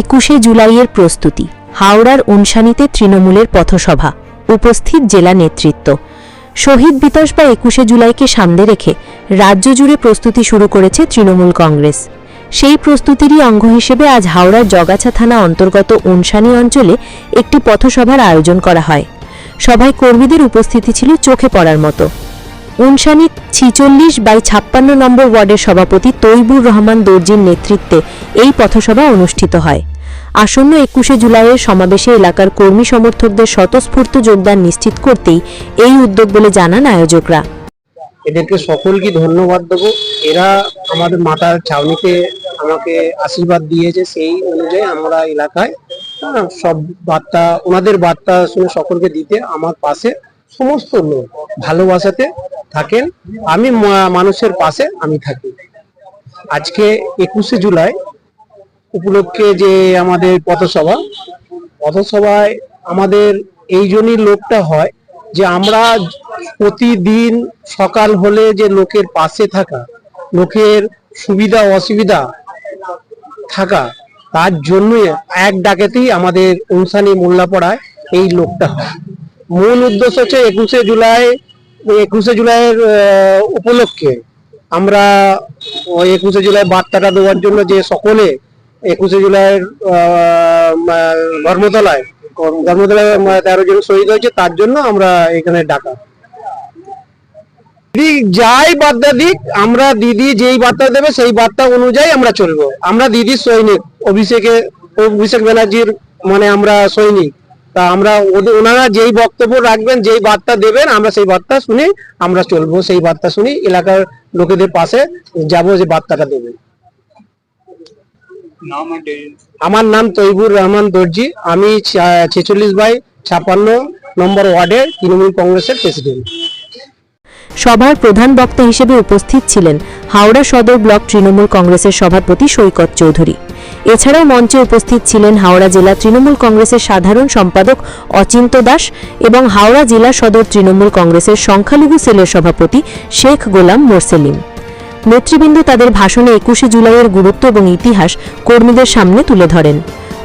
একুশে জুলাইয়ের প্রস্তুতি, হাওড়ার উনসানিতে তৃণমূলের পথসভা, উপস্থিত জেলা নেতৃত্ব। শহীদ বিতস বা একুশে জুলাইকে সামনে রেখে রাজ্য জুড়ে প্রস্তুতি শুরু করেছে তৃণমূল কংগ্রেস। সেই প্রস্তুতিরই অঙ্গ হিসেবে আজ হাওড়ার জগাছা থানা অন্তর্গত উনসানি অঞ্চলে একটি পথসভার আয়োজন করা হয়। সভায় কর্মীদের উপস্থিতি ছিল চোখে পড়ার মতো। উনসানি ছিচল্লিশ বাই ছাপ্পান্ন নম্বর ওয়ার্ডের সভাপতি তৈবুর রহমান দর্জির নেতৃত্বে এই পথসভা অনুষ্ঠিত হয়। আসন্ন একুশে জুলাইয়ের সমাবেশে এলাকার কর্মী সমর্থকদের স্বতঃস্ফূর্ত যোগদান নিশ্চিত করতেই এই উদ্যোগ বলে জানান আয়োজকরা। এদেরকে সকলকে ধন্যবাদ দেবো। এরা আমাদের মাতার ছাউনিতে আমাকে আশীর্বাদ দিয়েছে সেই অনুযায়ী আমরা এলাকায় সব বার্তা, ওনাদের বার্তা শুনে সকলকে দিতে আমার পাশে সমস্ত লোক ভালোবাসাতে থাকেন। আমি মানুষের পাশে আমি থাকি। আজকে একুশে জুলাই উপলক্ষে যে আমাদের পথসভা, পথসভায় আমাদের এই জন্যই লোকটা হয় যে আমরা প্রতিদিন সকাল হলে যে লোকের পাশে থাকা, লোকের সুবিধা, অসুবিধা থাকা, তার জন্যই এক ডাকেতেই আমাদের অনুসানী মোল্লাপাড়ায় এই লোকটা হয়। মূল উদ্দেশ্য হচ্ছে একুশে জুলাই একুশে জুলাইয়ের উপলক্ষে আমরা একুশে জুলাই বার্তাটা দেওয়ার জন্য যে সকলে একুশে জুলাইয়ের ধর্মতলায় ধর্মতলায় তেরো জন শহীদ হয়েছে, তার জন্য আমরা এখানে ডাকা। যাই বার্তা দিক, আমরা দিদি যেই বার্তা দেবে সেই বার্তা অনুযায়ী আমরা চলবো। আমরা দিদির সৈনিক, অভিষেকে, অভিষেক ব্যানার্জির মানে আমরা সৈনিক। তা আমরা ওদের ওনারা যেই বক্তব্য রাখবেন যেই বার্তা দেবেন আমরা সেই বার্তা শুনে আমরা চলবো সেই বার্তা শুনি এলাকার লোকেদের পাশে যাব যে বার্তাটা দেবে। আমার নাম তৈবুর রহমান দর্জি আমি ছেচল্লিশ বাই ছাপান্ন নম্বর ওয়ার্ডের তৃণমূল কংগ্রেসের প্রেসিডেন্ট। সভার প্রধান বক্তা হিসেবে উপস্থিত ছিলেন হাওড়া সদর ব্লক তৃণমূল কংগ্রেসের সভাপতি সৈকত চৌধুরী। এছাড়াও মঞ্চে উপস্থিত ছিলেন হাওড়া জেলা তৃণমূল কংগ্রেসের সাধারণ সম্পাদক অচিন্ত দাস এবং হাওড়া জেলা সদর তৃণমূল কংগ্রেসের সংখ্যালঘু সেলের সভাপতি শেখ গোলাম মোরসেলিম। নেতৃবৃন্দ তাদের ভাষণে একুশে জুলাইয়ের গুরুত্ব এবং ইতিহাস কর্মীদের সামনে তুলে ধরেন।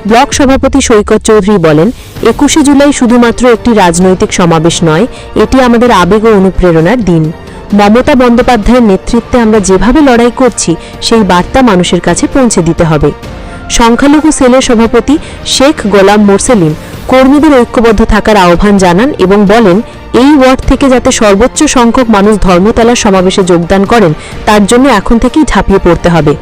ব্লক সভাপতি সৈকত চৌধুরী বলেন, একুশে জুলাই শুধুমাত্র একটি রাজনৈতিক সমাবেশ নয়, এটি আমাদের আবেগ ও অনুপ্রেরণার দিন। মমতা বন্দ্যোপাধ্যায়ের নেতৃত্বে আমরা যেভাবে লড়াই করছি, সেই বার্তা মানুষের কাছে পৌঁছে দিতে হবে। সংখ্যালঘু সেলের সভাপতি শেখ গোলাম মোরসেলিম কর্মীদের ঐক্যবদ্ধ থাকার আহ্বান জানান এবং বলেন, এই ওয়ার্ড থেকে যাতে সর্বোচ্চ সংখ্যক মানুষ ধর্মতলার সমাবেশে যোগদান করেন, তার জন্য এখন থেকেই ঝাঁপিয়ে পড়তে হবে।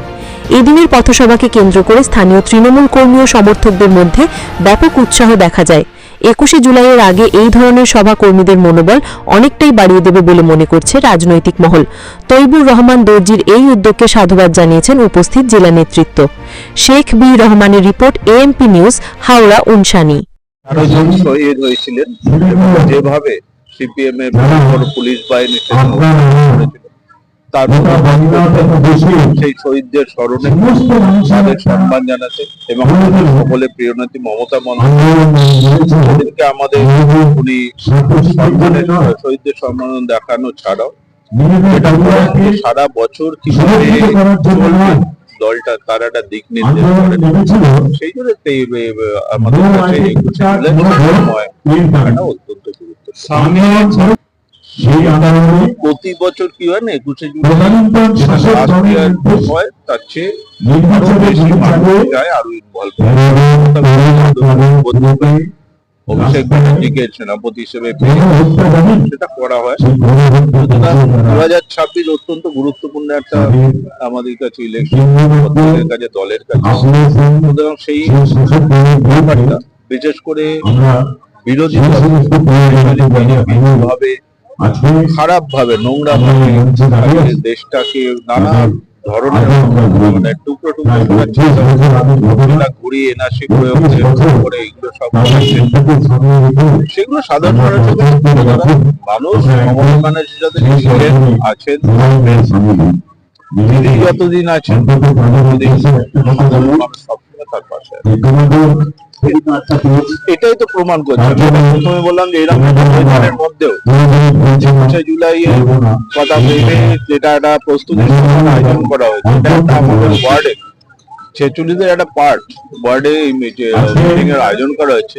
এদিনের পথসভাকে কেন্দ্র করে স্থানীয় তৃণমূল কর্মী ও সমর্থকদের মধ্যে ব্যাপক উৎসাহ দেখা যায়। একুশে জুলাইয়ের আগে এই ধরনের সভা কর্মীদের মনোবল অনেকটাই বাড়িয়ে দেবে বলে মনে করছে রাজনৈতিক মহল। তৈবুর রহমান দর্জির এই উদ্যোগকে সাধুবাদ জানিয়েছেন উপস্থিত জেলা নেতৃত্ব। শেখ বি রহমানের report AMP news Howrah Unsani শহীদ হয়েছিলেন যেভাবে সিপিএম এর পুলিশ বাহিনী সেদিন অত্যাচার করেছিল, তার সেই শহীদদের স্মরণে তাদের সম্মান জানাতে এবং সকলে প্রিয়নাথী মমতা বন্দ্যোপাধ্যায় আমাদের উনি সম্মানের শহীদদের সম্মান দেখানো ছাড়াও এটা সারা বছর কীভাবে দলটা তার একটা দিক নির্দেশ করেন সেই জন্য আমাদের কাছে একুশে জুলাই অত্যন্ত গুরুত্বপূর্ণ প্রতি বছর কি হয় না একুশে হয় তার চেয়ে আরও বেশি মানুষ যায় আরও ইনভলভ অভিষেক ব্যানার্জিকে সেনাপতি হিসেবে পেয়ে সেটা করা হয়। সুতরাং দু হাজার ছাব্বিশ অত্যন্ত গুরুত্বপূর্ণ একটা আমাদের কাছে ইলেকশন কাছে দলের কাছে। সুতরাং সেই ব্যাপারটা বিশেষ করে বিরোধী ভাবে খারাপ ভাবে নোংরা ভাবে দেশটাকে নানা ধরনের মানে টুকরো টুকরো করার চেষ্টা করছে। না ঘুরিয়ে এনআরসি প্রয়োগ করে এগুলো সব সেগুলো সাধারণ। মানুষ ব্যানার্জি যাদের ছিলেন আছেন যতদিন আছেন ততদিন সবসময় তার পাশে। এটাই তো প্রমাণ করছে। প্রথমে বললাম যে এরকম পরিমাণের মধ্যেও পঁচিশে জুলাই এর কথা ভেবে যেটা প্রস্তুতি প্রস্তুতির আয়োজন করা হয়েছে। এটা আমাদের ওয়ার্ডে ছেচল্লিশের একটা পার্ট বার্থডে মিটিং এর আয়োজন করা হয়েছে।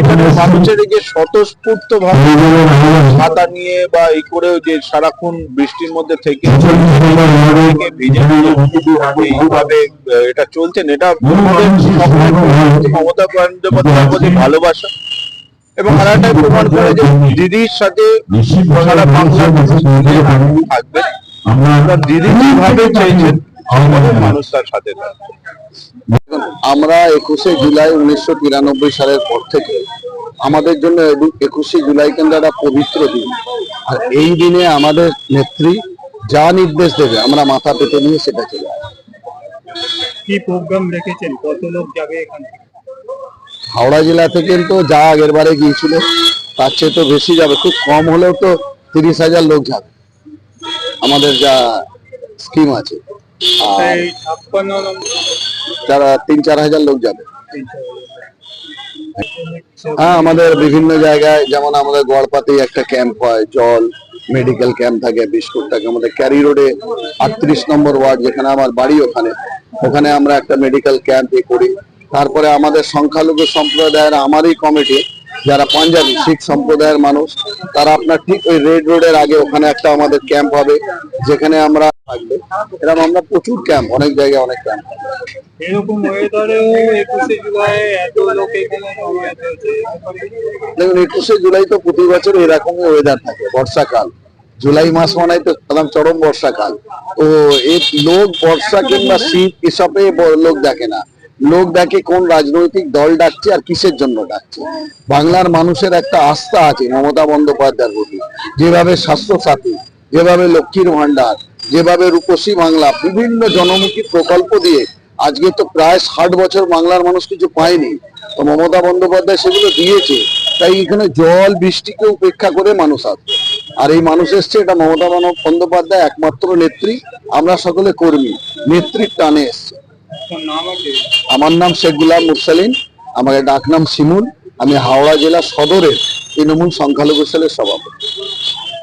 এখানে মানুষের যে স্বতঃস্ফূর্ত ভাবে ছাতা নিয়ে বা এই যে সারাক্ষণ বৃষ্টির মধ্যে থেকে ভিজে এইভাবে এটা চলছেন এটা মমতা বন্দ্যোপাধ্যায়ের প্রতি ভালোবাসা। এবং আর একটাই প্রমাণ করে যে দিদির সাথে সারা বাংলার থাকবে। দিদি যেভাবে চেয়েছেন সেভাবে মানুষ তার সাথে থাকবে আমরা একুশে জুলাই উনিশশো তিরানব্বই সালের পর থেকে আমাদের জন্য একুশে জুলাই কিন্তু একটা পবিত্র দিন। আর এই দিনে আমাদের নেত্রী যা নির্দেশ দেবে আমরা মাথা পেতে নিয়ে সেটা চলে কি প্রোগ্রাম রেখেছেন? কত লোক যাবে এখান থেকে? হাওড়া জেলা থেকে তো যা আগের বারে গিয়েছিল তার চেয়ে তো বেশি যাবে। খুব কম হলেও তো তিরিশ হাজার লোক যাবে। আমাদের যা স্কিম আছে। তিন, চার হাজার লোক যাবে। হ্যাঁ আমাদের বিভিন্ন জায়গায় যেমন আমাদের গড়পাতে একটা ক্যাম্প হয়, জল, মেডিকেল ক্যাম্প থাকে, বিস্কুট থাকে, আমাদের ক্যারি রোডে আটত্রিশ নম্বর ওয়ার্ড যেখানে আমার বাড়ি ওখানে ওখানে আমরা একটা মেডিকেল ক্যাম্প করি। তারপরে আমাদের সংখ্যালঘু সম্প্রদায়ের আমারই কমিটি, যারা পাঞ্জাবি, শিখ সম্প্রদায়ের মানুষ, তারা আপনার ঠিক ওই রেড রোডের আগে ওখানে একটা আমাদের ক্যাম্প হবে, যেখানে আমরা থাকবে। এরকম আমরা প্রচুর ক্যাম্প অনেক জায়গায় অনেক ক্যাম্প এরকম ওয়েদারেও একুশে জুলাই এত লোক দেখুন একুশে জুলাই তো প্রতি বছর এরকমই ওয়েদার থাকে বর্ষাকাল। জুলাই মাস মানে তো একদম চরম বর্ষাকাল। তো এর লোক বর্ষা কিংবা শীত এসবে লোক দেখে না। লোক দেখে কোন রাজনৈতিক দল ডাকছে আর কিসের জন্য ডাকছে। বাংলার মানুষের একটা আস্থা আছে মমতা বন্দ্যোপাধ্যায়ের প্রতি। যেভাবে স্বাস্থ্য সাথী যেভাবে লক্ষ্মীর ভান্ডার যেভাবে রূপসী বাংলা বিভিন্ন জনমুখী প্রকল্প দিয়ে আজকে তো প্রায় ষাট বছর বাংলার মানুষ কিছু পায়নি। তো মমতা বন্দ্যোপাধ্যায় সেগুলো দিয়েছে তাই এখানে জল বৃষ্টিকে উপেক্ষা করে মানুষ আসবে আর এই মানুষ এসছে এটা মমতা বন্দ- বন্দ্যোপাধ্যায় একমাত্র নেত্রী আমরা সকলে কর্মী নেত্রীর টানে এসছে। আমার নাম শেখ গুলাম মুরসালিন আমাকে ডাকনাম শিমুল আমি হাওড়া জেলা সদরের তৃণমূল সংখ্যালঘু সেলের সভাপতি।